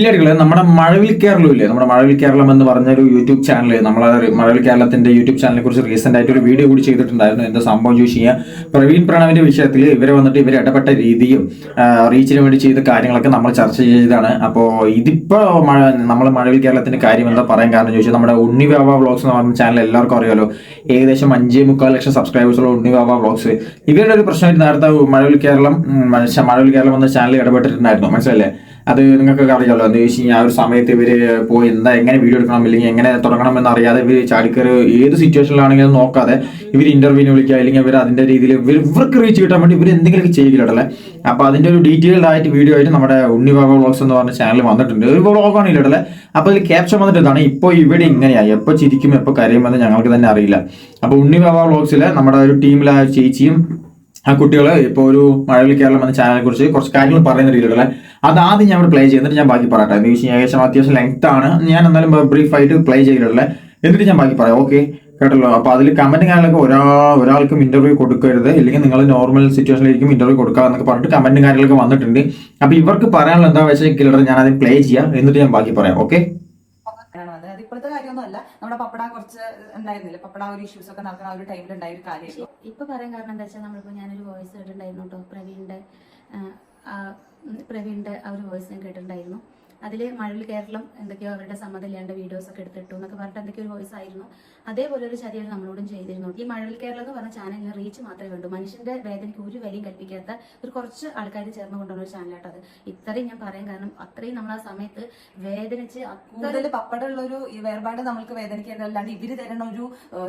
ഇല്ലടികളെ നമ്മുടെ മഴവിൽ കേരളം ഇല്ലേ? നമ്മുടെ മഴവിൽ കേരളം എന്ന് പറഞ്ഞ ഒരു യൂട്യൂബ് ചാനൽ നമ്മളെ മഴവിൽ കേരളത്തിന്റെ യൂട്യൂബ് ചാനലിനെ കുറിച്ച് റീസെന്റ് ആയിട്ട് ഒരു വീഡിയോ കൂടി ചെയ്തിട്ടുണ്ടായിരുന്നു. എന്താ സംഭവം ചോദിച്ചു കഴിഞ്ഞാൽ പ്രവീൺ പ്രണവിന്റെ വിഷയത്തിൽ ഇവരെ വന്നിട്ട് ഇവർ ഇടപെട്ട രീതിയും റീച്ചിന് വേണ്ടി ചെയ്ത കാര്യങ്ങളൊക്കെ നമ്മൾ ചർച്ച ചെയ്തതാണ്. അപ്പോൾ ഇതിപ്പോ മഴ നമ്മൾ മഴവിൽ കേരളത്തിന്റെ കാര്യം എന്താ പറയാൻ കാരണം ചോദിച്ചാൽ നമ്മുടെ ഉണ്ണി വ്യാവ വ്ളോഗ്സ് എന്ന് പറഞ്ഞ ചാനൽ എല്ലാവർക്കും അറിയാലോ. ഏകദേശം അഞ്ചേ മുക്കാൽ ലക്ഷം സബ്സ്ക്രൈബേഴ്സ് ഉള്ള ഉണ്ണി വ്യാവ വ്ളോഗ്സ്. ഇവരുടെ ഒരു പ്രശ്നമായിട്ട് നേരത്തെ മഴവിൽ കേരളം മഴവിൽ കേരളം എന്ന ചാനലിൽ ഇടപെട്ടിട്ടുണ്ടായിരുന്നു. മനസ്സിലല്ലേ അത് നിങ്ങൾക്ക് അറിയാമല്ലോ എന്ന് വെച്ച് ആ ഒരു സമയത്ത് ഇവർ പോയി എന്താ എങ്ങനെ വീഡിയോ എടുക്കണം അല്ലെങ്കിൽ എങ്ങനെ തുടങ്ങണം എന്ന് അറിയാതെ ഇവർ ചാടിക്കറി ഏത് സിറ്റുവേഷനിലാണെങ്കിലും നോക്കാതെ ഇവർ ഇന്റർവ്യൂവിന് വിളിക്കുക അല്ലെങ്കിൽ ഇവർ അതിന്റെ രീതിയിൽ ഇവർ ഇവർക്ക് റീച്ച് കിട്ടാൻ വേണ്ടി ഇവർ എന്തെങ്കിലും ചെയ്യില്ലടല്ലേ അപ്പോൾ അതിന്റെ ഒരു ഡീറ്റെയിൽഡ് ആയിട്ട് വീഡിയോ ആയിട്ട് നമ്മുടെ ഉണ്ണി ബാബ വ്ളോഗ്സ് എന്ന് പറഞ്ഞ ചാനൽ വന്നിട്ടുണ്ട്. ഒരു വ്ളോഗാണ് ഇല്ലടല്ലേ അപ്പോൾ അതിൽ ക്യാപ്ഷൻ വന്നിട്ട് ഇതാണ് ഇപ്പോൾ ഇവിടെ ഇങ്ങനെയായി എപ്പോൾ ചിരിക്കും എപ്പോൾ കരയുമെന്ന് ഞങ്ങൾക്ക് തന്നെ അറിയില്ല. അപ്പോൾ ഉണ്ണി ബാബ വ്ളോഗ്സിലെ നമ്മുടെ ഒരു ടീമിലെ ചേച്ചിയും ആ കുട്ടികൾ ഇപ്പോൾ ഒരു മഴവിൽ കേരളം എന്ന ചാനലിനെ കുറിച്ച് കുറച്ച് കാര്യങ്ങൾ പറയുന്ന രീതിയിലുള്ള അത് ആദ്യം ഞാൻ ഇവിടെ പ്ലേ ചെയ്യുന്നിട്ട് ഞാൻ ബാക്കി പറയട്ടെ. എന്ന് വെച്ചാൽ ഏകദേശം അത്യാവശ്യം ലെങ്ത് ആണ്. ഞാൻ എന്നാലും ബ്രീഫ് ആയിട്ട് പ്ലേ ചെയ്തിട്ടുള്ളത് എന്നിട്ട് ഞാൻ ബാക്കി പറയാം. ഓക്കെ കേട്ടല്ലോ? അപ്പൊ അതിൽ കമന്റ് കാര്യങ്ങളൊക്കെ ഒരാ ഒരാൾക്കും ഇന്റർവ്യൂ കൊടുക്കരുത്. ഇല്ലെങ്കിൽ നിങ്ങൾ നോർമൽ സിറ്റുവേഷനിലേക്കും ഇന്റർവ്യൂ കൊടുക്കുക എന്നൊക്കെ പറഞ്ഞിട്ട് കമന്റ് കാര്യങ്ങളൊക്കെ വന്നിട്ടുണ്ട്. അപ്പൊ ഇവർക്ക് പറയാനുള്ള എന്താ വെച്ചാൽ ഞാൻ ആദ്യം പ്ലേ ചെയ്യാം. എന്നിട്ട് ഞാൻ ബാക്കി പറയാം. ഓക്കെ വന്നത് കാര്യമൊന്നും അല്ല നമ്മുടെ പപ്പട കുറച്ച് ഉണ്ടായിരുന്നില്ല? പപ്പട ഒരു ഇഷ്യൂസ് ഒക്കെ നടക്കുന്ന ഒരു ടൈമിൽ ഉണ്ടായ ഒരു കാര്യമായിരുന്നു. ഇപ്പൊ പറയാൻ കാരണം എന്താ വെച്ചാൽ നമ്മളിപ്പോ ഞാനൊരു വോയിസ് കേട്ടിട്ടുണ്ടായിരുന്നു കേട്ടോ. പ്രവീണിന്റെ പ്രവീണിന്റെ ആ ഒരു വോയിസ് ഞാൻ കേട്ടിട്ടുണ്ടായിരുന്നു. അതിൽ മഴവിൽ കേരളം എന്തൊക്കെയോ അവരുടെ സമ്മതമില്ലാണ്ട് വീഡിയോസ് ഒക്കെ എടുത്തിട്ടു എന്നൊക്കെ പറഞ്ഞിട്ട് എന്തൊക്കെയോ വോയിസ് ആയിരുന്നു. അതേപോലെ ഒരു ചതിയാണ് നമ്മളോടും ചെയ്തിരുന്നു. ഈ മഴവിൽ കേരളം എന്ന് പറഞ്ഞ ചാനലിന് റീച്ച് മാത്രമേ വേണ്ടു മനുഷ്യന്റെ വേദനയ്ക്ക് ഒരു വിലയും കൽപ്പിക്കാത്ത ഒരു കുറച്ച് ആൾക്കാർ ചേർന്ന് കൊണ്ടുവന്ന ഒരു ചാനലാട്ടോ അത്. ഇത്രയും ഞാൻ പറയാൻ കാരണം അത്രയും നമ്മൾ ആ സമയത്ത് വേദനിച്ച് കൂടുതൽ പപ്പട ഉള്ള ഒരു വേർപാട് നമുക്ക് വേദനിക്കേണ്ടതല്ലാണ്ട് ഇവർ തരുന്ന ഒരു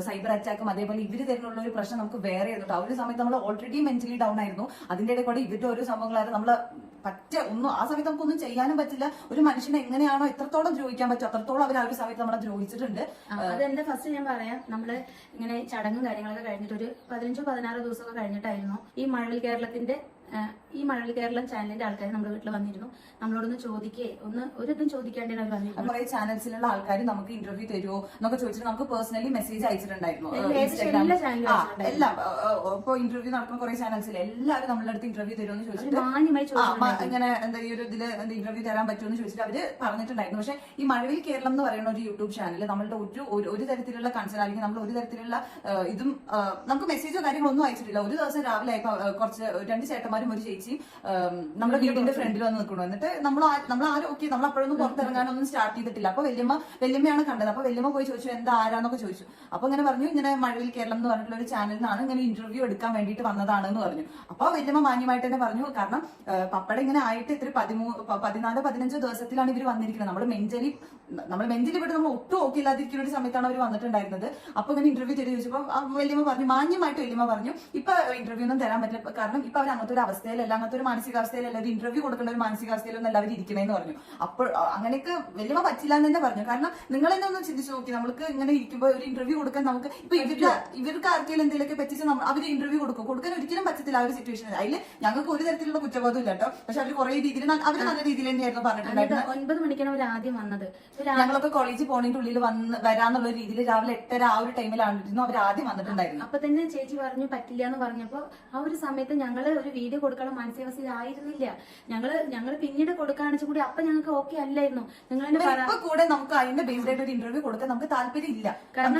സൈബർ അറ്റാക്കും അതേപോലെ ഇവർ തരുന്നുള്ള ഒരു പ്രശ്നം നമുക്ക് വേറെ ആ ഒരു സമയത്ത് നമ്മൾ ഓൾറെഡി മെന്റലി ഡൗൺ ആയിരുന്നു. അതിന്റെ ഇടയിൽ കൂടെ ഇവരുടെ ഓരോ സംഭവങ്ങളായിരുന്നു. നമ്മൾ പറ്റ ഒന്നും ആ സമയത്ത് നമുക്കൊന്നും ചെയ്യാനും പറ്റില്ല. ഒരു മനുഷ്യനെ എങ്ങനെയാണോ എത്രത്തോളം ദ്രോഹിക്കാൻ പറ്റും അത്രത്തോളം അവർ ആ ഒരു സമയത്ത് നമ്മളെ ദ്രോഹിച്ചിട്ടുണ്ട്. അതെന്റെ ഫസ്റ്റ് ഞാൻ പറയാം നമ്മൾ ഇങ്ങനെ ചടങ്ങും കാര്യങ്ങളൊക്കെ കഴിഞ്ഞിട്ട് ഒരു പതിനഞ്ചോ പതിനാറോ ദിവസമൊക്കെ കഴിഞ്ഞിട്ടായിരുന്നു ഈ മഴവിൽ കേരളത്തിന്റെ ഈ മഴവിൽ കേരളം ചാനലിന്റെ ആൾക്കാർ നമ്മുടെ വീട്ടിൽ വന്നിരുന്നു. നമ്മളോടൊന്ന് ചോദിക്കേ ഒന്ന് ഒരു ഇതും ചോദിക്കാണ്ടാണ് അവർ വന്നിരുന്നത്. കുറെ ചാനൽസിലുള്ള ആൾക്കാർ നമുക്ക് ഇന്റർവ്യൂ തരുമോ എന്നൊക്കെ ചോദിച്ചിട്ട് നമുക്ക് പേഴ്സണലി മെസ്സേജ് അയച്ചിട്ടുണ്ടായിരുന്നു എല്ലാ- ഇപ്പൊ ഇന്റർവ്യൂ നടക്കുന്ന കുറെ ചാനൽസിൽ എല്ലാവരും നമ്മളുടെ അടുത്ത് ഇന്റർവ്യൂ തരുമോ എന്ന് ചോദിച്ചിട്ട് ഇങ്ങനെ എന്താ ഈ ഒരു ഇതിൽ ഇന്റർവ്യൂ തരാൻ പറ്റുമോ എന്ന് ചോദിച്ചിട്ട് അവർ പറഞ്ഞിട്ടുണ്ടായിരുന്നു. പക്ഷെ ഈ മഴവിൽ കേരളം എന്ന് പറയുന്ന ഒരു യൂട്യൂബ് ചാനൽ നമ്മളുടെ ഒരു ഒരു- തരത്തിലുള്ള കൺസേൺ അല്ലെങ്കിൽ നമ്മൾ ഒരു തരത്തിലുള്ള ഇതും നമുക്ക് മെസ്സേജോ കാര്യങ്ങളോ ഒന്നും അയച്ചിട്ടില്ല. ഒരു ദിവസം രാവിലെ കുറച്ച് രണ്ട് ചേട്ടന്മാരും ഒരു ചേച്ചി നമ്മുടെ വീടിന്റെ ഫ്രണ്ടിൽ വന്ന് നിൽക്കണു എന്നിട്ട് നമ്മൾ നമ്മൾ ആരും ഓക്കെ നമ്മൾ അപ്പോഴൊന്നും പുറത്തിറങ്ങാനൊന്നും സ്റ്റാർട്ട് ചെയ്തിട്ടില്ല. അപ്പൊ വല്യമ്മ വല്യമ്മയാണ് കണ്ടത്. അപ്പൊ വല്യമ്മ പോയി ചോദിച്ചു എന്താ ആരാന്നൊക്കെ ചോദിച്ചു. അപ്പൊ ഇങ്ങനെ പറഞ്ഞു ഇങ്ങനെ മഴവിൽ കേരളം എന്ന് പറഞ്ഞിട്ടുള്ള ഒരു ചാനലിൽ നിന്നാണ് ഇങ്ങനെ ഇന്റർവ്യൂ എടുക്കാൻ വേണ്ടിയിട്ട് വന്നതാണെന്ന് പറഞ്ഞു. അപ്പൊ വല്യമ്മ മാന്യമായിട്ട് തന്നെ പറഞ്ഞു കാരണം പപ്പട ഇങ്ങനെ ആയിട്ട് ഇത്ര പതിമൂ പതിനാല് പതിനഞ്ചോ ദിവസത്തിലാണ് ഇവർ വന്നിരിക്കുന്നത്. നമ്മൾ മെന്റലി നമ്മൾ മെന്റലി ഇവിടെ നമ്മൾ ഒട്ടും ഓക്കെ ഇല്ലാതിരിക്കുന്ന ഒരു സമയത്താണ് അവർ വന്നിട്ടുണ്ടായിരുന്നത്. അപ്പൊ ഇങ്ങനെ ഇന്റർവ്യൂ ചെയ്ത് ചോദിച്ചപ്പോൾ വല്യമ്മ പറഞ്ഞു മാന്യമായിട്ട് വല്യമ്മ പറഞ്ഞു ഇപ്പൊ ഇന്റർവ്യൂ ഒന്നും തരാൻ പറ്റില്ല. കാരണം ഇപ്പൊ അവർ അങ്ങനത്തെ ഒരു അവസ്ഥയിലല്ല അങ്ങനത്തെ ഒരു മാനസികാവസ്ഥയിലല്ല. ഒരു ഇന്റർവ്യൂ കൊടുക്കേണ്ട ഒരു മാനസികാവസ്ഥയിലൊന്നും എല്ലാവരും ഇരിക്കണേന്ന് പറഞ്ഞു. അപ്പോൾ അങ്ങനെയൊക്കെ വലിയ പറ്റില്ല എന്ന് തന്നെ പറഞ്ഞു. കാരണം നിങ്ങൾ തന്നെ ഒന്ന് ചിന്തിച്ചു നോക്കി. നമ്മൾക്ക് ഇങ്ങനെ ഇരിക്കുമ്പോൾ ഒരു ഇന്റർവ്യൂ കൊടുക്കാൻ നമുക്ക് ഇപ്പൊ ഇവർക്ക് ഇവർക്ക് ആർക്കെങ്കിലും എന്തെങ്കിലുമൊക്കെ പറ്റിച്ച് അവർ ഇന്റർവ്യൂ കൊടുക്കും. കൊടുക്കാൻ ഒരിക്കലും പറ്റത്തില്ല ആ ഒരു സിറ്റുവേഷൻ അതിൽ ഞങ്ങൾക്ക് ഒരു തരത്തിലുള്ള കുറ്റബോധം ഇല്ല കേട്ടോ. പക്ഷെ അവർ കുറെ രീതിയിൽ അവർ നല്ല രീതിയിൽ തന്നെയായിരുന്നു പറഞ്ഞിട്ടുണ്ടായിരുന്നു ഒൻപത് മണിക്കാണ് അവർ ആദ്യം വന്നത്. ഞങ്ങളൊക്കെ കോളേജിൽ പോണതിന്റെ ഉള്ളിൽ വന്ന് വരാന്നുള്ള രീതിയിൽ രാവിലെ എട്ടര ആ ഒരു ടൈമിലായിരുന്നു അവർ ആദ്യം വന്നിട്ടുണ്ടായിരുന്നു അപ്പൊ തന്നെ ചേച്ചി പറഞ്ഞു പറ്റില്ല എന്ന് പറഞ്ഞപ്പോ ആ ഒരു സമയത്ത് ഞങ്ങൾ ഒരു വീഡിയോ കൊടുക്കാനുള്ള മാനസികാവസ്ഥയിലായിരുന്നില്ല ഞങ്ങൾ ഞങ്ങൾ പിന്നീട് കൊടുക്കാണെന്ന് കൂടി അപ്പൊ ഞങ്ങൾക്ക് ഓക്കെ അല്ലായിരുന്നു. നിങ്ങൾ ഇപ്പൊ കൂടെ നമുക്ക് അതിന്റെ ബേസ്ഡ് ആയിട്ട് ഒരു ഇന്റർവ്യൂ കൊടുക്കാൻ നമുക്ക് താല്പര്യം ഇല്ല. കാരണം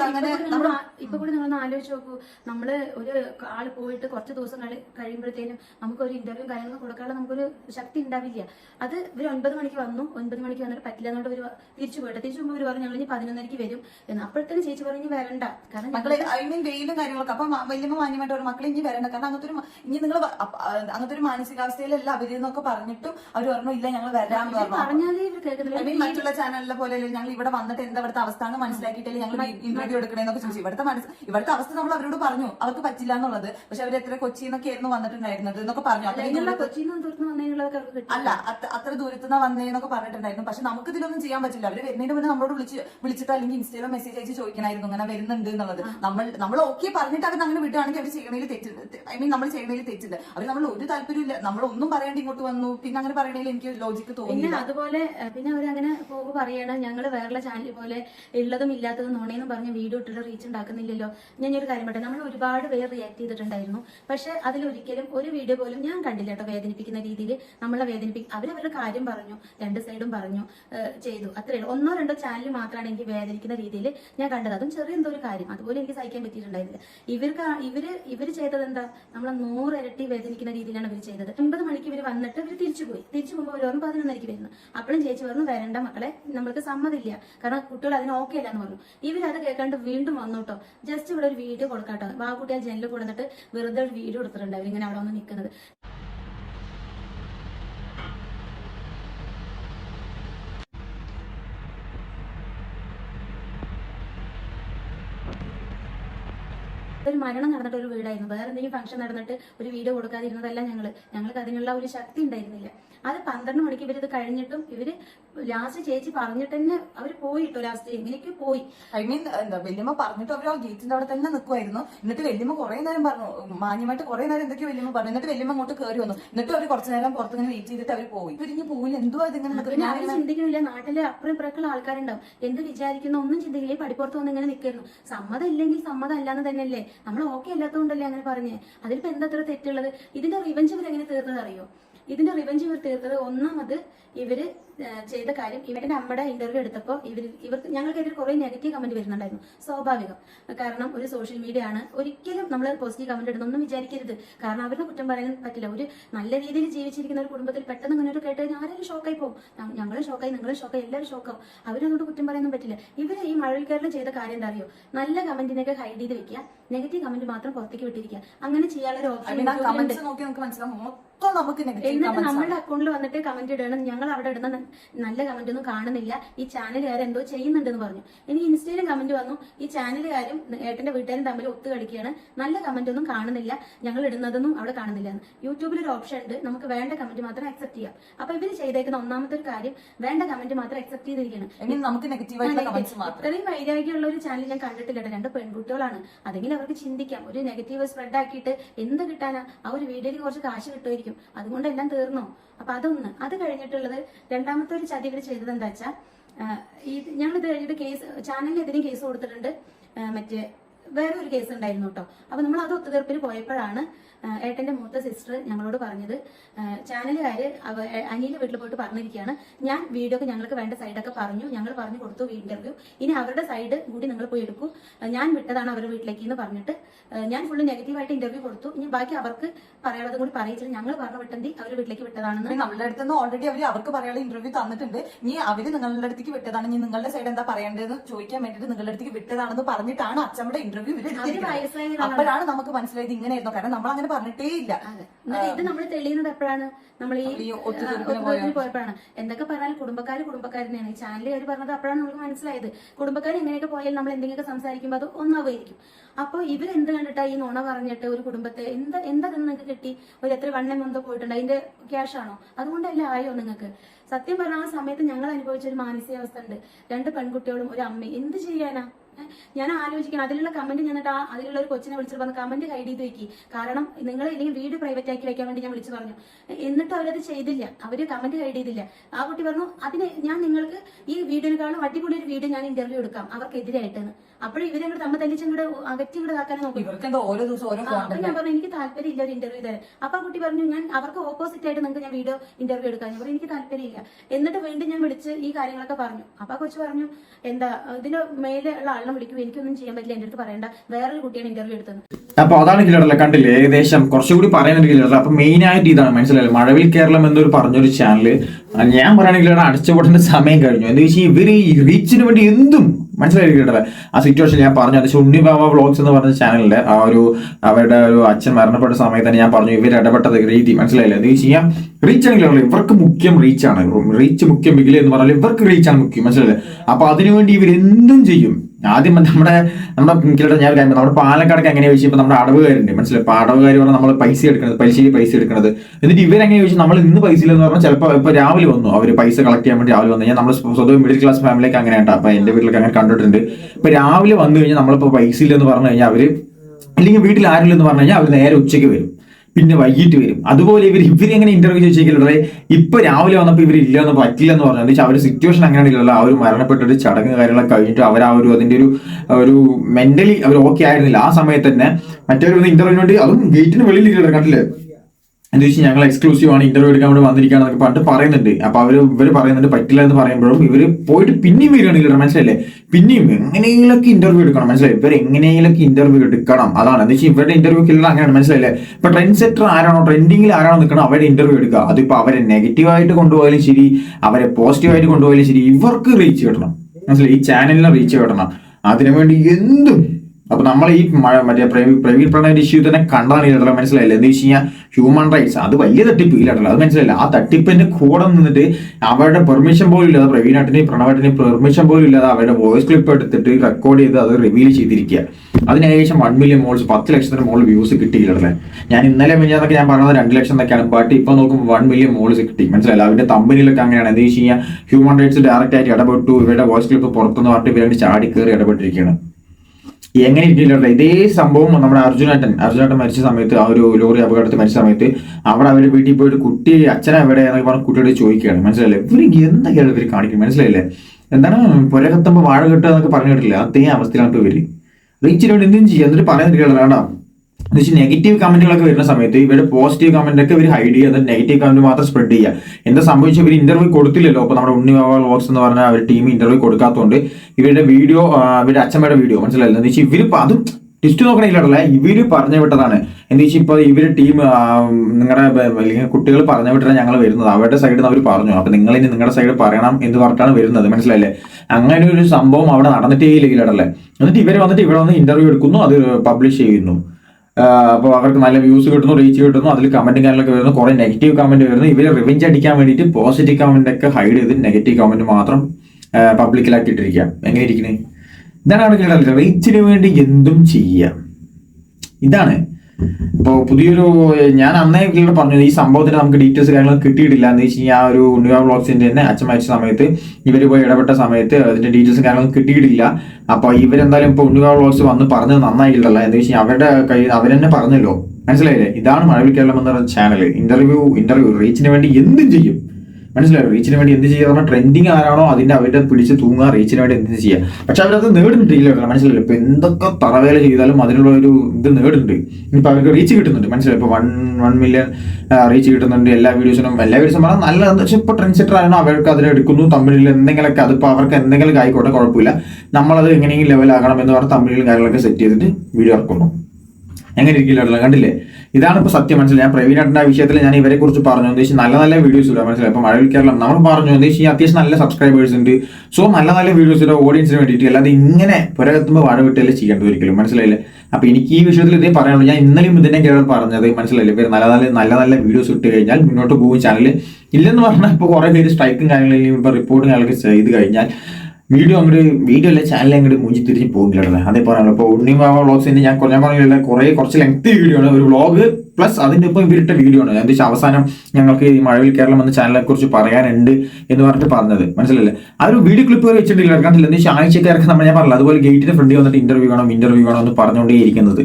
ഇപ്പൊ കൂടി നിങ്ങൾ ആലോചിച്ച് നോക്കൂ. നമ്മൾ ഒരു ആൾ പോയിട്ട് കുറച്ച് ദിവസം കഴി- കഴിയുമ്പോഴത്തേനും നമുക്ക് ഒരു ഇന്റർവ്യൂ കാര്യങ്ങൾ കൊടുക്കാനുള്ള നമുക്കൊരു ശക്തി ഉണ്ടാവില്ല. അത് ഇവർ ഒൻപത് മണിക്ക് വന്നു. ഒൻപത് മണിക്ക് വന്നിട്ട് പറ്റില്ല എന്നോട് ഒരു തിരിച്ചു പോയിട്ട് തിരിച്ചു പോകുമ്പോൾ ഇവർ പറഞ്ഞു ഞങ്ങൾ ഇനി പതിനൊന്നരക്ക് വരും. എന്ന് അപ്പോഴത്തേനും ചേച്ചി പറഞ്ഞു വരണ്ട. കാരണം മക്കളെ ഐ മീൻ വെയിലും കാര്യങ്ങളൊക്കെ. അപ്പൊ വലിയ മാന്യമായിട്ട് ഒരു മക്കളെ ഇനി വരണ്ട. കാരണം അങ്ങനത്തെ ഒരു ഇനി നിങ്ങൾ അങ്ങനത്തെ ഒരു മാനസികാവസ്ഥയിലല്ല അവരെന്നൊക്കെ പറഞ്ഞിട്ടും അവർ പറഞ്ഞു ഇല്ല ഞങ്ങൾ വരാമെന്ന് പറഞ്ഞു. ഐ മീൻ മറ്റുള്ള ചാനലിലെ പോലെ ഞങ്ങൾ ഇവിടെ വന്നിട്ട് എന്താ ഇവിടുത്തെ അവസ്ഥ എന്ന് മനസ്സിലാക്കിയിട്ടല്ലേ ഞങ്ങൾ ഇന്റർവ്യൂ എടുക്കണേന്നൊക്കെ ചോദിച്ചു. ഇവിടുത്തെ മനസ്സ് ഇവിടുത്തെ അവസ്ഥ നമ്മൾ അവരോട് പറഞ്ഞു. അവർക്ക് പറ്റില്ല എന്നുള്ളത്. പക്ഷെ അവർ എത്ര കൊച്ചിന്നൊക്കെ ആയിരുന്നു വന്നിട്ടുണ്ടായിരുന്നത് എന്നൊക്കെ പറഞ്ഞു. അല്ല അത്ര- അത്ര ദൂരത്തുനിന്ന് വന്നേന്നൊക്കെ പറഞ്ഞിട്ടുണ്ടായിരുന്നു. പക്ഷെ നമുക്ക് ഇതിലൊന്നും ചെയ്യാൻ പറ്റില്ല. അവർ വരുന്നതിന് മുന്നേ നമ്മളോട് വിളിച്ച് വിളിച്ചിട്ട് അല്ലെങ്കിൽ ഇൻസ്റ്റയിലോ മെസ്സേജ് അയച്ച് ചോദിക്കണായിരുന്നു. അങ്ങനെ വരുന്നുണ്ട് എന്നുള്ളത്. നമ്മൾ നമ്മൾ ഓക്കെ പറഞ്ഞിട്ട് അവർ അങ്ങനെ വിടുകയാണെങ്കിൽ അവർ ചെയ്യണേൽ തെറ്റുണ്ട് ഐ മീൻ നമ്മൾ ചെയ്യണേൽ തെറ്റില്ല. അവർ നമ്മൾ ഒരു താല്പര്യമില്ല നമ്മൾ ഒന്നും പറയാണ്ട് ഇങ്ങോട്ട് വന്നു. പിന്നെ അങ്ങനെ പറയണേൽ എനിക്ക് ലോജിക്ക് പിന്നെ തോന്നിയില്ല അതുപോലെ പിന്നെ അവരങ്ങനെ പോകു പറയണ ഞങ്ങൾ വേറെ ചാനൽ പോലെ ഉള്ളതും ഇല്ലാത്തതും നുണയെന്ന് പറഞ്ഞ് വീഡിയോ ഇട്ടിട്ട് റീച്ച് ഉണ്ടാക്കുന്നില്ലല്ലോ. ഞാൻ ഒരു കാര്യം പറയട്ടെ നമ്മൾ ഒരുപാട് പേര് റിയാക്ട് ചെയ്തിട്ടുണ്ടായിരുന്നു. പക്ഷെ അതിലൊരിക്കലും ഒരു വീഡിയോ പോലും ഞാൻ കണ്ടില്ല കേട്ടോ വേദനിപ്പിക്കുന്ന രീതിയിൽ നമ്മളെ വേദനിപ്പിക്കും അവരവരുടെ കാര്യം പറഞ്ഞു രണ്ട് സൈഡും പറഞ്ഞു ചെയ്തു. അത്രയേ ഉള്ളൂ. ഒന്നോ രണ്ടോ ചാനൽ മാത്രമാണ് എനിക്ക് വേദനിക്കുന്ന രീതിയിൽ ഞാൻ കണ്ടത്. അതും ചെറിയ എന്തോ ഒരു കാര്യം. അതുപോലെ എനിക്ക് സഹിക്കാൻ പറ്റിയിട്ടുണ്ടായിരുന്നില്ല. ഇവർക്ക് ഇവർ ഇവർ ചെയ്തത് എന്താ നമ്മളെ നൂറ് ഇരട്ടി വേദനിക്കുന്ന രീതിയിലാണ് ഇവർ ചെയ്തത്. ഒൻപത് മണിക്ക് ഇവർ വന്നിട്ട് ഇവർ തിരിച്ചു പോയി. തിരിച്ചു പോകുമ്പോൾ ഒരു പതിനൊന്നരയ്ക്ക് വരുന്നു. അപ്പോഴും ചേച്ചി പറഞ്ഞു വരണ്ട മക്കളെ നമ്മൾക്ക് സമ്മതില്ല. കാരണം കുട്ടികൾ അതിന് ഓക്കെ അല്ല എന്ന് പറഞ്ഞു. ഇവരത് കേൾക്കാണ്ട് വീണ്ടും വന്നോട്ടോ കേട്ടോ ജസ്റ്റ് ഇവിടെ ഒരു വീഡിയോ കൊടുക്കാട്ടോ. ആ ജനലിൽ കൊടുത്തിട്ട് വെറുതെ ഒരു വീഡിയോ കൊടുത്തിട്ടുണ്ട്. അവരിങ്ങനെ അവിടെ വന്ന് നിൽക്കുന്നത്. ഒരു മരണം നടന്നിട്ട് ഒരു വീടായിരുന്നു. വേറെ എന്തെങ്കിലും ഫംഗ്ഷൻ നടന്നിട്ട് ഒരു വീഡിയോ കൊടുക്കാതിരുന്നതല്ല ഞങ്ങൾ. ഞങ്ങൾക്ക് അതിനുള്ള ഒരു ശക്തി ഉണ്ടായിരുന്നില്ല. അത് പന്ത്രണ്ട് മണിക്ക് ഇവരിത് കഴിഞ്ഞിട്ടും ഇവർ ലാസ്റ്റ് ചേച്ചി പറഞ്ഞിട്ട് തന്നെ അവർ പോയിട്ടോ ലാസ്റ്റ് എങ്ങനെയൊക്കെ പോയി. ഐ മീൻ എന്താ വല്യമ്മ പറഞ്ഞിട്ട് അവർ ആ ഗേറ്റിന്റെ അവിടെ തന്നെ നിൽക്കുമായിരുന്നു എന്നിട്ട് വല്യമ്മ കുറെ നേരം പറഞ്ഞു മാന്യമായിട്ട് കുറെ നേരം എന്തൊക്കെയോ വല്യമ്മ പറഞ്ഞു. എന്നിട്ട് വല്യമ്മ അങ്ങോട്ട് കയറി വന്നു. എന്നിട്ട് അവർ കുറച്ചു നേരം പുറത്ത് ഇങ്ങനെ വെയിറ്റ് ചെയ്തിട്ട് അവർ പോയി. പിരിഞ്ഞ് പോയില്ല എന്തോ ഇതിങ്ങനെ ഞാൻ ചിന്തിക്കണില്ല നാട്ടിലെ അപ്പുറം ഇപ്പുറക്കുള്ള ആൾക്കാരുണ്ടാവും. എന്ത് വിചാരിക്കുന്ന? ഒന്നും ചിന്തിക്കില്ല. ഈ പടിപ്പുറത്ത് വന്ന് ഇങ്ങനെ നിൽക്കുന്നു. സമ്മതം ഇല്ലെങ്കിൽ സമ്മതം അല്ലാന്ന് തന്നെയല്ലേ? നമ്മൾ ഓക്കെ അല്ലാത്തതുകൊണ്ടല്ലേ അങ്ങനെ പറഞ്ഞേ? അതിലിപ്പോ എന്താ അത്ര തെറ്റുള്ളത്? ഇതിന്റെ റിവഞ്ച് ഇവരെങ്ങനെ എങ്ങനെ തീർന്നത് അറിയോ ഇതിന്റെ റിവഞ്ച് ഇവർ തീർത്തത്. ഒന്നാമത് ഇവർ ചെയ്ത കാര്യം ഇവരുടെ അമ്മയുടെ ഇന്റർവ്യൂ എടുത്തപ്പോൾ ഇവർ ഇവർക്ക് ഞങ്ങൾക്കെതിരെ കുറെ നെഗറ്റീവ് കമന്റ് വരുന്നുണ്ടായിരുന്നു സ്വാഭാവികം. കാരണം ഒരു സോഷ്യൽ മീഡിയ ആണ്. ഒരിക്കലും നമ്മൾ പോസിറ്റീവ് കമന്റ് ഇടുന്നൊന്നും വിചാരിക്കരുത്. കാരണം അവരുടെ കുറ്റം പറയാൻ പറ്റില്ല. ഒരു നല്ല രീതിയിൽ ജീവിച്ചിരിക്കുന്ന ഒരു കുടുംബത്തിൽ പെട്ടെന്ന് ഇങ്ങനെ ഒരു കേട്ട് ആരെങ്കിലും ഷോക്കായി പോകും ഞങ്ങളും ഷോക്കായി നിങ്ങളും ഷോക്കായി എല്ലാവരും ഷോക്കാവും അവരതുകൊണ്ട് കുറ്റം പറയാനൊന്നും പറ്റില്ല. ഇവർ ഈ മഴവിൽക്കാരിൽ ചെയ്ത കാര്യം എന്താ അറിയോ? നല്ല കമന്റിനൊക്കെ ഹൈഡ് ചെയ്ത് വെക്കുക. നെഗറ്റീവ് കമന്റ് മാത്രം പുറത്തേക്ക് വിട്ടിരിക്കുക. അങ്ങനെ ചെയ്യാനുള്ള ഒരു ഓപ്ഷൻ കമന്റ്സ് നോക്കി നമുക്ക് മനസ്സിലാവും. മൊത്തം നമുക്ക് എന്നിട്ട് നമ്മളുടെ അക്കൗണ്ടിൽ വന്നിട്ട് കമന്റ് ഇടണം. ഞങ്ങൾ അവിടെ ഇടുന്ന നല്ല കമന്റ് ഒന്നും കാണുന്നില്ല. ഈ ചാനലുകാർ എന്തോ ചെയ്യുന്നുണ്ടെന്ന് പറഞ്ഞു. ഇനി ഇൻസ്റ്റയിലും കമന്റ് വന്നു. ഈ ചാനലുകാരും ഏട്ടന്റെ വീട്ടുകാരും തമ്മിൽ ഒത്തു കളിക്കുകയാണ് നല്ല കമന്റ് ഒന്നും കാണുന്നില്ല. ഞങ്ങൾ ഇടുന്നതൊന്നും അവിടെ കാണുന്നില്ല യൂട്യൂബിൽ ഒരു ഓപ്ഷൻ ഉണ്ട്. നമുക്ക് വേണ്ട കമന്റ് മാത്രം അക്സെപ്റ്റ് ചെയ്യാം. അപ്പൊ ഇവർ ചെയ്തേക്കുന്ന ഒന്നാമത്തെ ഒരു കാര്യം വേണ്ട കമന്റ് മാത്രം അക്സെപ്റ്റ് ചെയ്തിരിക്കുകയാണ്. നമുക്ക് ഇത്രയും വൈരാഗ്യമുള്ള ഒരു ചാനൽ ഞാൻ കണ്ടിട്ടില്ല കേട്ടോ. രണ്ട് പെൺകുട്ടികളാണ്. അതെങ്കിലും അവർക്ക് ചിന്തിക്കാം. ഒരു നെഗറ്റീവ് സ്പ്രെഡ് ആക്കിയിട്ട് എന്ത് കിട്ടാനാ? ആ ഒരു വീഡിയോയിൽ കുറച്ച് കാശ് കിട്ടുമായിരിക്കും. അതുകൊണ്ട് എല്ലാം തീർന്നു? അപ്പൊ അതൊന്ന്. അത് കഴിഞ്ഞിട്ടുള്ളത് രണ്ടാമത്തെ ഒരു ചതി ഇവർ ചെയ്തത് എന്താ വെച്ചാൽ ഈ ഇത് കഴിഞ്ഞിട്ട് കേസ് ചാനലിനെതിരെയും കേസ് കൊടുത്തിട്ടുണ്ട്. മറ്റേ വേറെ ഒരു കേസ് ഉണ്ടായിരുന്നു കേട്ടോ അപ്പൊ നമ്മൾ അത് ഒത്തുതീർപ്പിന് പോയപ്പോഴാണ് ഏട്ടന്റെ മൂത്ത സിസ്റ്റർ ഞങ്ങളോട് പറഞ്ഞത് ചാനലുകാര് അനിയുടെ വീട്ടിൽ പോയിട്ട് പറഞ്ഞിരിക്കുകയാണ് ഞാൻ വീഡിയോക്ക് ഞങ്ങൾക്ക് വേണ്ട സൈഡൊക്കെ പറഞ്ഞു ഞങ്ങൾ പറഞ്ഞു കൊടുത്തു ഇന്റർവ്യൂ ഇനി അവരുടെ സൈഡ് കൂടി നിങ്ങൾ പോയി എടുക്കൂ. ഞാൻ വിട്ടതാണ് അവരുടെ വീട്ടിലേക്ക് എന്ന് പറഞ്ഞിട്ട് ഞാൻ ഫുള്ള് നെഗറ്റീവായിട്ട് ഇന്റർവ്യൂ കൊടുത്തു. ഇനി ബാക്കി അവർക്ക് പറയാനുള്ളത് കൂടി പറയിച്ചിട്ട് ഞങ്ങൾ പറഞ്ഞ വിട്ടെങ്കിൽ അവരുടെ വീട്ടിലേക്ക് വിട്ടതാണെന്ന് നമ്മളുടെ അടുത്ത് നിന്ന് ഓൾറെഡി അവർ അവർക്ക് പറയാനുള്ള ഇന്റർവ്യൂ തന്നിട്ടുണ്ട്. ഇനി അവർ നിങ്ങളുടെ അടുത്തേക്ക് വിട്ടതാണ്. ഇനി നിങ്ങളുടെ സൈഡ് എന്താ പറയേണ്ടതെന്ന് ചോദിക്കാൻ വേണ്ടിയിട്ട് നിങ്ങളുടെ അടുത്തേക്ക് വിട്ടതാണെന്ന് പറഞ്ഞിട്ടാണ് അച്ഛമ്മയുടെ ഇന്റർവ്യൂ ഇവർ വയസ്സായവരാണ്. അപ്പോഴാണ് നമുക്ക് മനസ്സിലായത് ഇങ്ങനെയായിരുന്നു. കാരണം നമ്മൾ അങ്ങനെ പറഞ്ഞിട്ടേ ഇല്ല. ഇത് നമ്മൾ തെളിയുന്നത് എപ്പോഴാണ്? നമ്മൾ ഈ പോയപ്പോഴാണ്. എന്തൊക്കെ പറഞ്ഞാലും കുടുംബക്കാര് കുടുംബക്കാർ തന്നെയാണ് ഈ ചാനലുകാർ പറഞ്ഞത് അപ്പോഴാണ് നമുക്ക് മനസ്സിലായത്. കുടുംബക്കാർ എങ്ങനെയൊക്കെ പോയാൽ നമ്മൾ എന്തെങ്കിലുമൊക്കെ സംസാരിക്കുമ്പോൾ അത് ഒന്നാവുമായിരിക്കും അപ്പോൾ എന്ത് കണ്ടിട്ടാ ഈ നുണ പറഞ്ഞിട്ട് ഒരു കുടുംബത്തെ എന്ത് എന്താ നിങ്ങൾക്ക് കിട്ടി? ഒരു എത്ര വണ്ണം എന്തോ പോയിട്ടുണ്ട്? അതിന്റെ ക്യാഷ് ആണോ? അതുകൊണ്ടല്ലേ ആയോ നിങ്ങൾക്ക്? സത്യം പറഞ്ഞ ആ സമയത്ത് ഞങ്ങൾ അനുഭവിച്ച ഒരു മാനസികാവസ്ഥ ഉണ്ട്. രണ്ട് പെൺകുട്ടികളും ഒരു അമ്മയും. എന്ത് ചെയ്യാനാ? ഞാൻ ആലോചിക്കണം. അതിലുള്ള കമന്റ് ഞാനിട്ട് ആ അതിലുള്ള ഒരു കൊച്ചിനെ വിളിച്ചിട്ട് പറഞ്ഞു കമന്റ് ഹൈഡ് ചെയ്ത് വെക്കി. കാരണം നിങ്ങൾ ഇല്ലെങ്കിൽ വീട് പ്രൈവറ്റ് ആക്കി വെക്കാൻ വേണ്ടി ഞാൻ വിളിച്ചു പറഞ്ഞു. എന്നിട്ട് അവരത് ചെയ്തില്ല. അവർ കമന്റ് ഹൈഡ് ചെയ്തില്ല. ആ കുട്ടി പറഞ്ഞു അതിന് ഞാൻ നിങ്ങൾക്ക് ഈ വീഡിയോനെക്കാളും അടിപൊളി ഒരു വീഡിയോ ഞാൻ ഇന്റർവ്യൂ എടുക്കാം. അവർക്കെതിരായിട്ടെന്ന്. അപ്പോഴും ഇവരങ്ങോട് തമ്മിൽ തല്ലിച്ചങ്ങോട് അകറ്റി ഇങ്ങോട്ട് ആക്കാനേ നോക്കി. ഇവർക്ക് എന്താ ഓരോ ദിവസം ഓരോ അപ്പൊ ഞാൻ പറഞ്ഞു എനിക്ക് താല്പര്യം ഇല്ല ഒരു ഇന്റർവ്യൂ തരാൻ അപ്പൊ ആ കുട്ടി പറഞ്ഞു ഞാൻ അവർക്ക് ഓപ്പോസിറ്റ് ആയിട്ട് നിങ്ങൾക്ക് ഞാൻ വീഡിയോ ഇന്റർവ്യൂ എടുക്കാൻ ഞാൻ പറഞ്ഞു എനിക്ക് താല്പര്യമില്ല എന്നിട്ട് വീണ്ടും ഞാൻ വിളിച്ച് ഈ കാര്യങ്ങളൊക്കെ പറഞ്ഞു. അപ്പൊ ആ കൊച്ചു പറഞ്ഞു എന്താ ഇതിന്റെ മേലെ ഉള്ള ആളിനെ വിളിക്കും എനിക്കൊന്നും ചെയ്യാൻ പറ്റില്ല എന്റെ അടുത്ത് പറയണ്ട. വേറൊരു കുട്ടിയാണ് ഇന്റർവ്യൂ എടുത്തത്. അപ്പൊ അതാണ് കിലോടല്ലേ കണ്ടില്ലേ? ഏകദേശം കുറച്ചുകൂടി പറയുന്നുണ്ട് കിലോടല്ല അപ്പൊ മെയിൻ ആയിട്ട് ഇതാണ് മനസ്സിലായത് മഴവിൽ കേരളം എന്നൊരു പറഞ്ഞൊരു ചാനൽ ഞാൻ പറയുകയാണെങ്കിൽ അടിച്ചുപൊട്ടേണ്ട സമയം കഴിഞ്ഞു. എന്താ വെച്ചാൽ ഇവർ ഈ റീച്ചിന് വേണ്ടി എന്തും മനസ്സിലായി കിലറ ആ സിറ്റുവേഷൻ ഞാൻ പറഞ്ഞു. അത് ഉണ്ണി ബാബ വ്ളോഗ്സ് എന്ന് പറഞ്ഞ ചാനലിന്റെ ആ ഒരു അവരുടെ ഒരു അച്ഛൻ മരണപ്പെട്ട സമയത്ത് തന്നെ ഞാൻ പറഞ്ഞു ഇവർ ഇടപെട്ടത് രീതി. മനസ്സിലായില്ലേ? എന്ന് ചെയ്യാം. റീച്ച് ആണെങ്കിലും ഇവർക്ക് മുഖ്യം റീച്ചാണ് റീച്ച് മുഖ്യം ബിഗിൽ എന്ന് പറഞ്ഞാൽ ഇവർക്ക് റീച്ചാണ് മുഖ്യം. മനസ്സിലായില്ലേ? അപ്പൊ അതിനുവേണ്ടി ഇവർ എന്തും ചെയ്യും? ആദ്യം നമ്മുടെ നമ്മുടെ കിലയുടെ ഞാൻ കാര്യം. നമ്മുടെ പാലക്കാടൊക്കെ എങ്ങനെ ചോദിച്ചു ഇപ്പൊ നമ്മുടെ അടവുകാരുണ്ട്. മനസ്സിലായി? ഇപ്പൊ അടവുകാർ പറഞ്ഞാൽ നമ്മൾ പൈസ എടുക്കുന്നത് പലിശയിൽ പൈസ എടുക്കുന്നത് എന്നിട്ട് ഇവരെങ്ങനെ ചോദിച്ചു നമ്മൾ ഇന്ന് പൈസ ഇല്ലെന്ന് പറഞ്ഞാൽ ചിലപ്പോൾ ഇപ്പൊ രാവിലെ വന്നു. അവർ പൈസ കളക്ട് ചെയ്യാൻ വേണ്ടി രാവിലെ വന്നു. കഴിഞ്ഞാൽ നമ്മൾ സ്വന്തം മിഡിൽ ക്ലാസ് ഫാമിലിക്ക് അങ്ങനെ ആട്ടോ അപ്പൊ എന്റെ വീട്ടിലൊക്കെ അങ്ങനെ കണ്ടിട്ടുണ്ട്. ഇപ്പൊ രാവിലെ വന്നു കഴിഞ്ഞാൽ നമ്മളിപ്പോ പൈസ ഇല്ലെന്ന് പറഞ്ഞു കഴിഞ്ഞാൽ അവർ അല്ലെങ്കിൽ വീട്ടിൽ ആരില്ലെന്ന് പറഞ്ഞു കഴിഞ്ഞാൽ അവർ നേരെ ഉച്ചയ്ക്ക് വരും. പിന്നെ വൈകിട്ട് വരും. അതുപോലെ ഇവർ ഇവർ എങ്ങനെ ഇന്റർവ്യൂ ചോദിച്ചിരിക്കില്ലേ ഇപ്പൊ രാവിലെ വന്നപ്പോൾ ഇവർ ഇല്ല എന്ന് പറ്റില്ല എന്ന് പറഞ്ഞു വെച്ചാൽ അവർ സിറ്റുവേഷൻ അങ്ങനെയാണ് ഇല്ലല്ലോ. അവർ ഒരു ചടങ്ങ് കാര്യങ്ങളൊക്കെ കഴിഞ്ഞിട്ട് അവർ ആ ഒരു അതിന്റെ ഒരു ഒരു മെന്റലി അവർ ഓക്കെ ആയിരുന്നില്ല. ആ സമയത്ത് തന്നെ മറ്റൊരു ഇന്റർവ്യൂവിന് വേണ്ടി അതും ഗേറ്റിന് വെളിയിൽ കണ്ടില്ലേ? എന്താ വെച്ചാൽ ഞങ്ങൾ എക്സ്ക്ലൂസീവ് ആണ് ഇന്റർവ്യൂ എടുക്കാൻ വേണ്ടി വന്നിരിക്കുകയാണെന്നൊക്കെ പറഞ്ഞിട്ട് പറയുന്നുണ്ട്. അപ്പൊ അവർ ഇവർ പറയുന്നുണ്ട് പറ്റില്ല എന്ന് പറയുമ്പോഴും ഇവർ പോയിട്ട് പിന്നെയും വരികയാണ് മനസ്സിലല്ലേ പിന്നെയും എങ്ങനെയെങ്കിലൊക്കെ ഇന്റർവ്യൂ എടുക്കണം മനസ്സിലായി? ഇവർ എങ്ങനെയെങ്കിലൊക്കെ ഇന്റർവ്യൂ എടുക്കണം. അതാണ്. എന്ന് വെച്ചാൽ ഇവരുടെ ഇന്റർവ്യൂ കിട്ടുന്ന അങ്ങനെയാണ് മനസ്സിലായില്ലേ? ഇപ്പൊ ട്രെൻഡ് സെറ്റർ ആരാണോ ട്രെൻഡിങ്ങിൽ ആരാണോ നിൽക്കണം അവരുടെ ഇന്റർവ്യൂ എടുക്കുക. അതിപ്പോ അവരെ നെഗറ്റീവായിട്ട് കൊണ്ടുപോയാലും ശരി അവരെ പോസിറ്റീവായിട്ട് കൊണ്ടുപോയാലും ശരി ഇവർക്ക് റീച്ച് കിട്ടണം. മനസ്സിലായി? ഈ ചാനലിനെ റീച്ച് കിട്ടണം. അതിനുവേണ്ടി എന്തും അപ്പൊ നമ്മൾ ഈ മറ്റേ പ്രവീൺ പ്രണവിന്റെ ഇഷ്യൂ തന്നെ കണ്ടാണ് ഇടല മനസ്സിലായില്ല? എന്താ വെച്ച് കഴിഞ്ഞാൽ ഹ്യൂമൻ റൈറ്റ്സ് അത് വലിയ തട്ടിപ്പ് ഇല്ലല്ലോ അത് മനസ്സിലായില്ല? ആ തട്ടിപ്പിന്റെ കൂടെ നിന്നിട്ട് അവരുടെ പെർമിഷൻ പോലും ഇല്ലാതെ പ്രവീണാട്ടിനെയും പ്രണവാട്ടിനെയും പെർമിഷൻ പോലും ഇല്ലാതെ അവരുടെ വോയിസ് ക്ലിപ്പ് എടുത്തിട്ട് റെക്കോർഡ് ചെയ്ത് അത് റിവീൽ ചെയ്തിരിക്കുക. അതിന് ഏകദേശം വൺ മില്യൺ മോൾസ് പത്ത് ലക്ഷത്തിന് മുകളിൽ വ്യൂസ് കിട്ടിയില്ലേ ഞാൻ ഇന്നലെ മിഞ്ഞാന്നൊക്കെ ഞാൻ പറഞ്ഞത് രണ്ട് ലക്ഷം എന്നൊക്കെയാണ്. ബട്ട് ഇപ്പൊ നോക്കുമ്പോൾ വൺ മില്യൺ മോൾസ് കിട്ടി. മനസ്സിലായില്ല? അവരുടെ തമ്പനിയിലൊക്കെ അങ്ങനെയാണ്. എന്താ വെച്ച് കഴിഞ്ഞാൽ ഹ്യൂമൻ റൈറ്റ്സ് ഡയറക്റ്റ് ആയിട്ട് ഇടപെട്ടു. ഇവരുടെ വോയിസ് ക്ലിപ്പ് പുറത്തുനിന്ന് പറഞ്ഞിട്ട് ഇവരുടെ ചാടി കയറി ഇടപെട്ടിരിക്കുകയാണ്. എങ്ങനെ ഇട്ടിട്ടുണ്ട് ഇതേ സംഭവം നമ്മുടെ അർജുനേട്ടൻ അർജുനേട്ടൻ മരിച്ച സമയത്ത് ആ ഒരു ലോറി അപകടത്തിൽ മരിച്ച സമയത്ത് അവിടെ അവർ വീട്ടിൽ പോയിട്ട് കുട്ടി അച്ഛനെ എവിടെ എന്നൊക്കെ കുട്ടിയോട് ചോദിക്കുകയാണ്. മനസ്സിലായില്ലേ? ഇവർ എന്തൊക്കെയാണ് ഇവർ കാണിക്കുന്നത്? മനസ്സിലായില്ലേ? എന്താണ് പുരകത്തുമ്പോ വാഴ കെട്ടുക എന്നൊക്കെ പറഞ്ഞു കേട്ടില്ല അതേ അവസ്ഥയിലാണ് ഇപ്പൊ ഇവർ. റീച്ചിന് വേണ്ടി എന്തും ചെയ്യുക എന്നിട്ട് പറയാൻ വേണ്ട എന്ന് വെച്ചാൽ നെഗറ്റീവ് കമന്റുകളൊക്കെ വരുന്ന സമയത്ത് ഇവരുടെ പോസിറ്റീവ് കമന്റ് ഒക്കെ ഇവർ ഹൈഡ് ചെയ്യുക നെഗറ്റീവ് കമന്റ് മാത്രം സ്പ്രെഡ് ചെയ്യുക. എന്താ സംഭവിച്ചാൽ ഇവർ ഇന്റർവ്യൂ കൊടുത്തില്ലല്ലോ. അപ്പൊ നമ്മുടെ ഉണ്ണി വാവാൾ വോക്സ് എന്ന് പറഞ്ഞാൽ അവർ ടീം ഇന്റർവ്യൂ കൊടുക്കാത്തതുകൊണ്ട് ഇവരുടെ വീഡിയോ ഇവരുടെ അച്ഛമ്മയുടെ വീഡിയോ മനസ്സിലായില്ല? എന്ന് വെച്ചാൽ ഇപ്പൊ അതും ടിസ്റ്റ് നോക്കണില്ലല്ലേ ഇവർ പറഞ്ഞു വിട്ടതാണ്. എന്ന് വെച്ചാൽ ഇപ്പൊ ഇവർ ടീം നിങ്ങളുടെ അല്ലെങ്കിൽ കുട്ടികൾ പറഞ്ഞു വിട്ടിട്ടാണ് ഞങ്ങൾ വരുന്നത്. അവരുടെ സൈഡിൽ നിന്ന് അവർ പറഞ്ഞു. അപ്പൊ നിങ്ങൾ ഇനി നിങ്ങളുടെ സൈഡ് പറയണം എന്ന് പറഞ്ഞിട്ടാണ് വരുന്നത്. മനസ്സിലായില്ലേ? അങ്ങനെ ഒരു സംഭവം അവിടെ നടന്നിട്ടേ ഇല്ലല്ലേ എന്നിട്ട് ഇവർ വന്നിട്ട് ഇവിടെ വന്ന് ഇന്റർവ്യൂ എടുക്കുന്നു. അത് പബ്ലിഷ് ചെയ്യുന്നു. അപ്പോൾ അവർക്ക് നല്ല വ്യൂസ് കിട്ടുന്നു റീച്ച് കിട്ടുന്നു അതിൽ കമന്റും കാര്യങ്ങളൊക്കെ വരുന്നു കുറെ നെഗറ്റീവ് കമന്റ് വരുന്നു. ഇവർ റിവെഞ്ച് അടിക്കാൻ വേണ്ടിയിട്ട് പോസിറ്റീവ് കമന്റ് ഒക്കെ ഹൈഡ് ചെയ്ത് നെഗറ്റീവ് കമന്റ് മാത്രം പബ്ലിക്കിലാക്കി എങ്ങനെ ഇരിക്കണേ? ഇതാണ് അവിടെ കേട്ടത്. റീച്ചിന് വേണ്ടി എന്തും ചെയ്യാം. ഇതാണ് ഇപ്പോൾ പുതിയൊരു ഞാൻ അന്നേ ഇവിടെ പറഞ്ഞു ഈ സംഭവത്തിന് നമുക്ക് ഡീറ്റെയിൽസ് കാര്യങ്ങൾ കിട്ടിയിട്ടില്ല. എന്ന് വെച്ച് കഴിഞ്ഞാൽ ആ ഒരു ഉണ്ണിയ ബ്ലോഗ്സിന്റെ തന്നെ അച്ഛൻ മരിച്ച സമയത്ത് ഇവർ പോയി ഇടപെട്ട സമയത്ത് അതിന്റെ ഡീറ്റെയിൽസ് കാര്യങ്ങളും കിട്ടിയിട്ടില്ല. അപ്പോൾ ഇവരെന്തായാലും ഇപ്പോൾ ഉണ്ണിയ ബ്ലോഗ്സ് വന്ന് പറഞ്ഞത് നന്നായിട്ടുള്ള എന്ന് വെച്ച് കഴിഞ്ഞാൽ അവരുടെ കൈ അവരെന്നെ പറഞ്ഞല്ലോ. മനസ്സിലായില്ലേ? ഇതാണ് മഴവിൽ കേരളം എന്ന് പറയുന്ന ചാനൽ ഇന്റർവ്യൂ ഇന്റർവ്യൂ റീച്ചിന് വേണ്ടി എന്തും ചെയ്യും. മനസ്സിലായോ? റീച്ചിന് വേണ്ടി എന്ത് ചെയ്യുക പറഞ്ഞാൽ ട്രെൻഡിങ് ആരാണോ അതിന്റെ അവരുടെ പിടിച്ച് തൂങ്ങുക റീച്ചിന് വേണ്ടി എന്ത് ചെയ്യുക. പക്ഷെ അവരത് നേടുന്നിട്ടില്ല മനസ്സിലായില്ല? ഇപ്പൊ എന്തൊക്കെ തറവേല ചെയ്താലും അതിനുള്ള ഒരു ഇത് നേടുന്നുണ്ട്. ഇപ്പൊ അവർക്ക് റീച്ച് കിട്ടുന്നുണ്ട്. മനസ്സിലായി? ഇപ്പൊ വൺ വൺ മില്യൺ റീച്ച് കിട്ടുന്നുണ്ട് എല്ലാ വീഡിയോസിനും എല്ലാ വീഡിയോസും പറഞ്ഞാൽ നല്ല എന്താ വെച്ചാൽ ഇപ്പൊ ട്രെൻഡ് സെറ്റർ ആണോ അവർക്ക് അതിലെടുക്കുന്നു തമ്മിലിൽ എന്തെങ്കിലുമൊക്കെ അതിപ്പോ അവർക്ക് എന്തെങ്കിലും ആയിക്കോട്ടെ കുഴപ്പമില്ല. നമ്മളത് എങ്ങനെയെങ്കിലും ലെവലാകണം എന്ന് പറഞ്ഞ് തമ്മിലും കാര്യങ്ങളൊക്കെ സെറ്റ് ചെയ്തിട്ട് വീഡിയോ ഇറക്കുന്നു. എങ്ങനെ ഇരിക്കില്ല കണ്ടില്ലേ? ഇതാണ് ഇപ്പൊ സത്യം മനസ്സിലായി? ഞാൻ പ്രവീൺ ആ വിഷയത്തിൽ ഞാൻ ഇവരെ കുറിച്ച് പറഞ്ഞു. എന്താ വെച്ചാൽ നല്ല നല്ല വീഡിയോസ് ഇടാം മനസ്സിലായി? അപ്പൊ മഴവിൽ കേരളം നമ്മൾ പറഞ്ഞു എന്താ വെച്ചാൽ അത്യാവശ്യം നല്ല സബ്സ്ക്രൈബേഴ്സ് ഉണ്ട്. സോ നല്ല നല്ല വീഡിയോസ് ഇടാം ഓഡിയൻസിന് വേണ്ടിയിട്ട് അല്ലാതെ ഇങ്ങനെ പുരകത്തുമ്പോൾ വാഴ വിട്ടല്ലേ ചെയ്യേണ്ടത് ഒരിക്കലും മനസ്സിലായില്ലേ? അപ്പൊ എനിക്ക് ഈ വിഷയത്തിൽ ഇതേ പറയാനുള്ളൂ. ഞാൻ ഇന്നലെയും ഇതിനെ കേരളം പറഞ്ഞത് മനസ്സിലായില്ലേ? ഇവർ നല്ല നല്ല നല്ല നല്ല വീഡിയോസ് ഇട്ട് കഴിഞ്ഞാൽ മുന്നോട്ട് പോകും ചാനൽ ഇല്ലെന്ന് പറഞ്ഞാൽ ഇപ്പോൾ കുറെ പേര് സ്ട്രൈക്കും കാര്യങ്ങളും ഇപ്പൊ റിപ്പോർട്ടും കാര്യങ്ങളൊക്കെ ചെയ്ത് കഴിഞ്ഞാൽ വീഡിയോ അങ്ങോട്ട് വീഡിയോ അല്ല ചാനൽ അങ്ങോട്ട് മൂഞ്ചി തിരിച്ച് പോകുന്നില്ല അതേ പറയാനുള്ളൂ ഇപ്പോൾ ഉണ്ണിമാവ തന്നെ ഞാൻ കുറേ പറഞ്ഞില്ല കുറേ കുറച്ച് ലെങ്തി വീഡിയോ ആണ്. ഒരു വ്ളോഗ് പ്ലസ് അതിന്റെ ഒപ്പം ഇവരിട്ട വീഡിയോ ആണ്. എന്താ അവസാനം ഞങ്ങൾക്ക് ഈ മഴവിൽ കേരളം എന്ന ചാനലിനെ കുറിച്ച് പറയാനുണ്ട് എന്ന് പറഞ്ഞിട്ട് പറഞ്ഞത്. മനസ്സിലല്ലേ ആ ഒരു വീഡിയോ ക്ലിപ്പ് വരെ വെച്ചിട്ടില്ല. കണ്ടില്ല. എന്താ വെച്ചാൽ ഇറക്കാൻ നമ്മൾ ഞാൻ പറഞ്ഞില്ല അതുപോലെ ഗേറ്റിന്റെ ഫ്രണ്ടിൽ വന്നിട്ട് ഇന്റർവ്യൂ വേണം ഇന്റർവ്യൂ വേണം എന്ന് പറഞ്ഞുകൊണ്ടേ ഇരിക്കുന്നത്.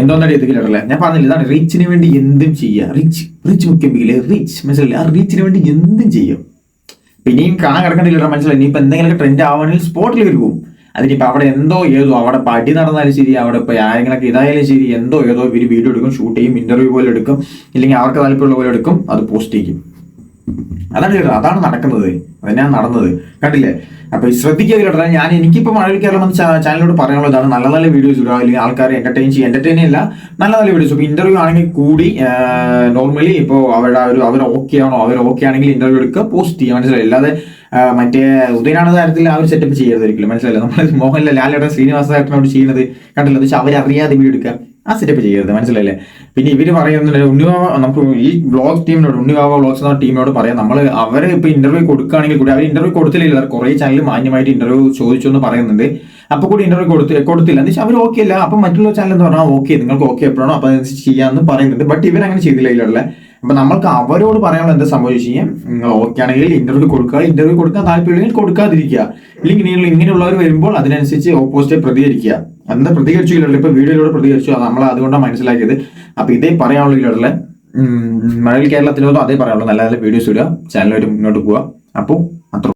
എന്തോന്നടി എത്തിക്കില്ലല്ലേ ഞാൻ പറഞ്ഞില്ല ഇതാണ് റീച്ചിന് വേണ്ടി എന്തും ചെയ്യുക റിച്ച് റിച്ച് മുഖ്യമ്പിക്കില്ലേ റിച്ച് മനസ്സിലല്ലേ ആ റീച്ചിന് വേണ്ടി എന്തും ചെയ്യും. പിന്നെയും കാണാൻ കിടക്കണ്ടില്ല മനസ്സിലായി. ഇനിയിപ്പോ എന്തെങ്കിലും ട്രെൻഡ് ആവണമെങ്കിൽ സ്പോട്ടിൽ വരുവും അതിനിപ്പോ അവിടെ എന്തോ ഏതോ അവിടെ പടി നടന്നാലും ശരി അവിടെ ഇപ്പൊ ആരെങ്കിലൊക്കെ ഇതായാലും ശരി എന്തോ ഏതോ ഇവർ വീഡിയോ എടുക്കും ഷൂട്ട് ചെയ്യും ഇന്റർവ്യൂ പോലെ എടുക്കും ഇല്ലെങ്കിൽ അവർക്ക് താല്പര്യമുള്ള പോലെ എടുക്കും അത് പോസ്റ്റ് ചെയ്യും. അതാണ് കേട്ടോ അതാണ് നടക്കുന്നത്. അതന്നെയാണ് നടന്നത്. കണ്ടില്ലേ? അപ്പൊ ശ്രദ്ധിക്കുക കേട്ടോ ഞാൻ എനിക്കിപ്പോ മഴവിൽ കേരളം ചാനലിനോട് പറയാനുള്ളത് ഇതാണ്. നല്ല നല്ല വീഡിയോസ് ഇടുക. അല്ലെങ്കിൽ ആൾക്കാരെ എന്റർടൈൻ ചെയ്യുക. എന്റർടൈൻ അല്ല നല്ല നല്ല വീഡിയോസ് ഇപ്പൊ ഇന്റർവ്യൂ ആണെങ്കിൽ കൂടി നോർമലി ഇപ്പോ അവരുടെ ഒരു അവർ ഓക്കെ ആണോ അവർ ഓക്കെ ആണെങ്കിൽ ഇന്റർവ്യൂ എടുക്കുക പോസ്റ്റ് ചെയ്യുക. മനസ്സിലായി? അല്ലാതെ മറ്റേ ഉദയനാണ് കാര്യത്തിൽ ആ ഒരു സെറ്റപ്പ് ചെയ്യരുതായിരിക്കില്ല മനസ്സിലായില്ല? നമ്മൾ മോഹൻലാൽ ലാലേട്ടൻ ശ്രീനിവാസ ചേട്ടനോട് ചെയ്യുന്നത് കണ്ടില്ല? വെച്ചാൽ അവരറിയാതെ വീഡിയോ എടുക്കുക. ആ സെറ്റപ്പ് ചെയ്യരുത് മനസ്സിലല്ലേ പിന്നെ ഇവർ പറയുന്നുണ്ട് ഉണ്ണിവാവ നമുക്ക് ഈ ബ്ലോഗ് ടീമിനോട് ഉണ്ണിവാവ വ്ളോഗ്സ് എന്ന ടീമിനോട് പറയാം. നമ്മൾ അവർ ഇപ്പൊ ഇന്റർവ്യൂ കൊടുക്കുകയാണെങ്കിൽ കൂടി അവർ ഇന്റർവ്യൂ കൊടുത്തില്ല കുറേ ചാനൽ മാന്യമായിട്ട് ഇന്റർവ്യൂ ചോദിച്ചു എന്ന് പറയുന്നുണ്ട്. അപ്പൊ കൂടി ഇന്റർവ്യൂ കൊടുത്ത് കൊടുത്തില്ല. എന്ന് വെച്ചാൽ അവർ ഓക്കെ അല്ല. അപ്പൊ മറ്റുള്ള ചാനൽ എന്ന് പറഞ്ഞാൽ ഓക്കെ നിങ്ങൾക്ക് ഓക്കെ എപ്പോഴാണോ അപ്പൊ അതനുസരിച്ച് ചെയ്യാമെന്ന് പറയുന്നുണ്ട്. ബട്ട് ഇവരങ്ങനെ ചെയ്തില്ല അപ്പൊ നമ്മൾക്ക് അവരോട് പറയാനുള്ള എന്താ സംഭവിച്ചു കഴിഞ്ഞാൽ നിങ്ങൾ ഓക്കെ ആണെങ്കിൽ ഇന്റർവ്യൂ കൊടുക്കുക. ഇന്റർവ്യൂ കൊടുക്കാൻ താല്പര്യമില്ലെങ്കിൽ കൊടുക്കാതിരിക്കുക. ഇല്ലെങ്കിൽ നിങ്ങൾ ഇങ്ങനെയുള്ളവർ വരുമ്പോൾ അതിനനുസരിച്ച് ഓപ്പോസിറ്റ് പ്രതികരിക്കുക. എന്താ പ്രതികരിച്ചു ഇല്ലല്ലോ ഇപ്പൊ വീഡിയോയിലൂടെ പ്രതികരിച്ചു. നമ്മൾ അതുകൊണ്ടാണ് മനസ്സിലാക്കിയത്. അപ്പൊ ഇതേ പറയാനുള്ള ഇല്ലല്ലേ മഴവിൽ കേരളത്തിനോടും അതേ പറയാനുള്ളൂ. നല്ല നല്ല വീഡിയോസ് ഇടുക. ചാനലായിട്ട് മുന്നോട്ട് പോവുക. അപ്പോൾ